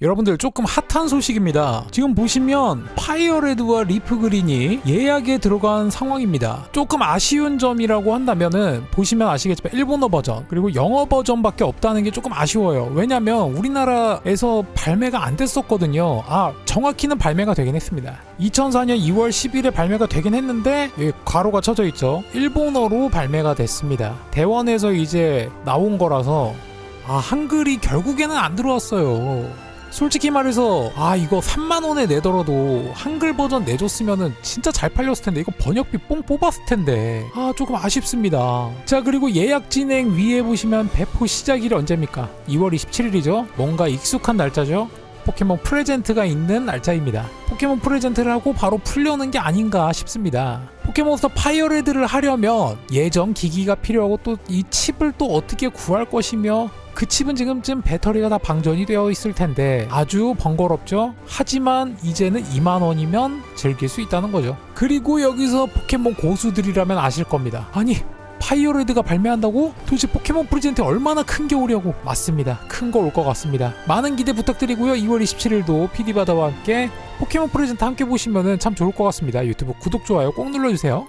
여러분들 조금 핫한 소식입니다. 지금 보시면 파이어레드와 리프그린이 예약에 들어간 상황입니다. 조금 아쉬운 점이라고 한다면은 보시면 아시겠지만 일본어 버전 그리고 영어 버전밖에 없다는 게 조금 아쉬워요. 왜냐면 우리나라에서 발매가 안 됐었거든요. 아 정확히는 발매가 되긴 했습니다. 2004년 2월 10일에 발매가 되긴 했는데 여기 괄호가 쳐져 있죠. 일본어로 발매가 됐습니다. 대원에서 이제 나온 거라서 아 한글이 결국에는 안 들어왔어요. 솔직히 말해서 아 이거 3만 원에 내더라도 한글 버전 내줬으면은 진짜 잘 팔렸을 텐데 이거 번역비 뽕 뽑았을 텐데 아 조금 아쉽습니다. 자 그리고 예약 진행 위에 보시면 배포 시작일이 언제입니까? 2월 27일이죠. 뭔가 익숙한 날짜죠. 포켓몬 프레젠트가 있는 날짜입니다. 포켓몬 프레젠트를 하고 바로 풀려는 게 아닌가 싶습니다. 포켓몬스터 파이어레드를 하려면 예정 기기가 필요하고 또 이 칩을 또 어떻게 구할 것이며 그 칩은 지금 쯤 배터리가 다 방전이 되어 있을 텐데 아주 번거롭죠. 하지만 이제는 2만 원이면 즐길 수 있다는 거죠. 그리고 여기서 포켓몬 고수들이라면 아실 겁니다. 아니 파이어레드가 발매한다고? 도대체 포켓몬 프레젠트 얼마나 큰 게 오려고? 맞습니다. 큰 거 올 것 같습니다. 많은 기대 부탁드리고요. 2월 27일도 PD바다와 함께 포켓몬 프레젠트 함께 보시면 참 좋을 것 같습니다. 유튜브 구독, 좋아요 꼭 눌러주세요.